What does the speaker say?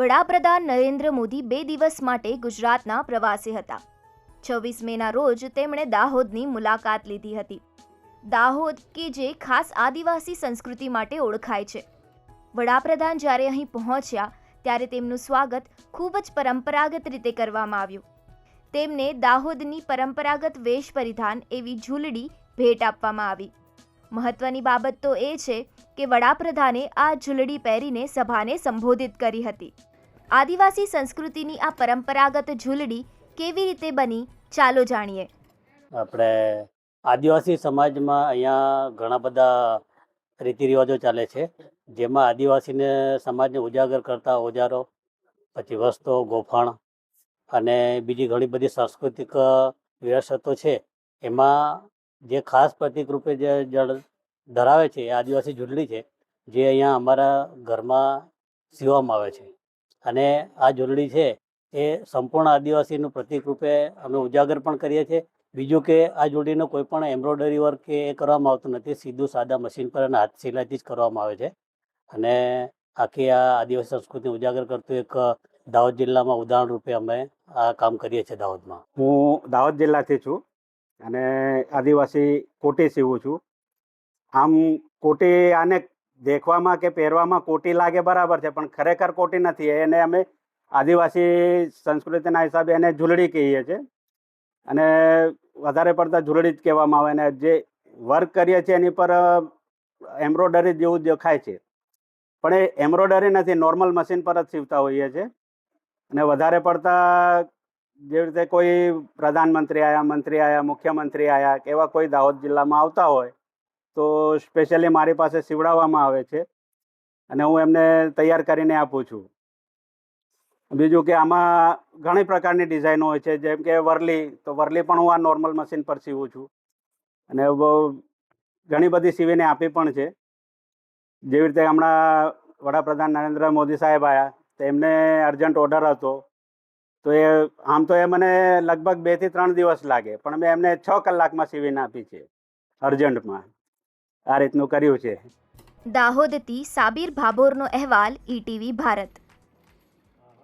વડાપ્રધાન નરેન્દ્ર મોદી બે દિવસ માટે ગુજરાતના પ્રવાસે હતા. છવ્વીસ મેના રોજ તેમણે દાહોદની મુલાકાત લીધી હતી. દાહોદ કે જે ખાસ આદિવાસી સંસ્કૃતિ માટે ઓળખાય છે. વડાપ્રધાન જ્યારે અહીં પહોંચ્યા, ત્યારે તેમનું સ્વાગત ખૂબ જ પરંપરાગત રીતે કરવામાં આવ્યું. તેમને દાહોદની પરંપરાગત વેશ પરિધાન એવી ઝૂલડી ભેટ આપવામાં આવી. મહત્વની બાબત તો એ છે કે વડાપ્રધાને આ ઝૂલડી પહેરીને સભાને સંબોધિત કરી હતી. આદિવાસી સંસ્કૃતિની આ પરંપરાગત ઝૂલડી કેવી રીતે બની, ચાલો જાણીએ. આપણે આદિવાસી સમાજમાં અહીંયા ઘણા બધા રીતિ રિવાજો ચાલે છે. જેમાં આદિવાસીને સમાજને ઉજાગર કરતા ઓજારો, પછી વસ્ત્રો ગોફણ અને બીજી ઘણી બધી સાંસ્કૃતિક વિરાસતો છે. એમાં જે ખાસ પ્રતિક રૂપે જે જળ ધરાવે છે એ આદિવાસી ઝૂંટડી છે, જે અહીંયા અમારા ઘરમાં સીવવામાં આવે છે. અને આ જોડણી છે એ સંપૂર્ણ આદિવાસીનું પ્રતિક રૂપે અમે ઉજાગર પણ કરીએ છીએ. બીજું કે આ જોડીનો કોઈ પણ એમ્બ્રોઇડરી વર્ક કે એ કરવામાં આવતું નથી. સીધું સાદા મશીન પર અને હાથ સિલાઈથી જ કરવામાં આવે છે. અને આખી આ આદિવાસી સંસ્કૃતિને ઉજાગર કરતું એક દાહોદ જિલ્લામાં ઉદાહરણ રૂપે અમે આ કામ કરીએ છીએ દાહોદમાં. હું દાહોદ જિલ્લાથી છું અને આદિવાસી કોટી સીવું છું. આમ કોટી આને દેખવામાં કે પહેરવામાં કોટી લાગે બરાબર છે, પણ ખરેખર કોટી નથી. એને અમે આદિવાસી સંસ્કૃતિના હિસાબે એને ઝૂલડી કહીએ છીએ. અને વધારે પડતા ઝૂલડી જ કહેવામાં આવે. અને જે વર્ક કરીએ છીએ એની પર એમ્બ્રોઇડરી જેવું દેખાય છે. પણ એ એમ્બ્રોઇડરી નથી, નોર્મલ મશીન પર જ સીવતા હોઈએ છીએ. અને વધારે પડતા જેવી રીતે કોઈ પ્રધાનમંત્રી આવ્યા મંત્રી આવ્યા મુખ્યમંત્રી આવ્યા કે એવા કોઈ દાહોદ જિલ્લામાં આવતા હોય તો સ્પેશિયલી મારી પાસે સીવડાવવામાં આવે છે અને હું એમને તૈયાર કરીને આપું છું. બીજું કે આમાં ઘણી પ્રકારની ડિઝાઇનો હોય છે, જેમ કે વરલી, તો વરલી પણ હું આ નોર્મલ મશીન પર સીવું છું. અને ઘણી બધી સીવીને આપી પણ છે. જેવી રીતે હમણાં વડાપ્રધાન નરેન્દ્ર મોદી સાહેબ આવ્યા તો એમને અર્જન્ટ ઓર્ડર હતો. તો એ, આમ તો એ મને લગભગ બેથી ત્રણ દિવસ લાગે, પણ મેં એમને છ કલાકમાં સીવીને આપી છે અર્જન્ટમાં આ રીતનું કર્યું છે. દાહોદથી સાબિર ભાભોરનો અહેવાલ ઈટીવી ભારત.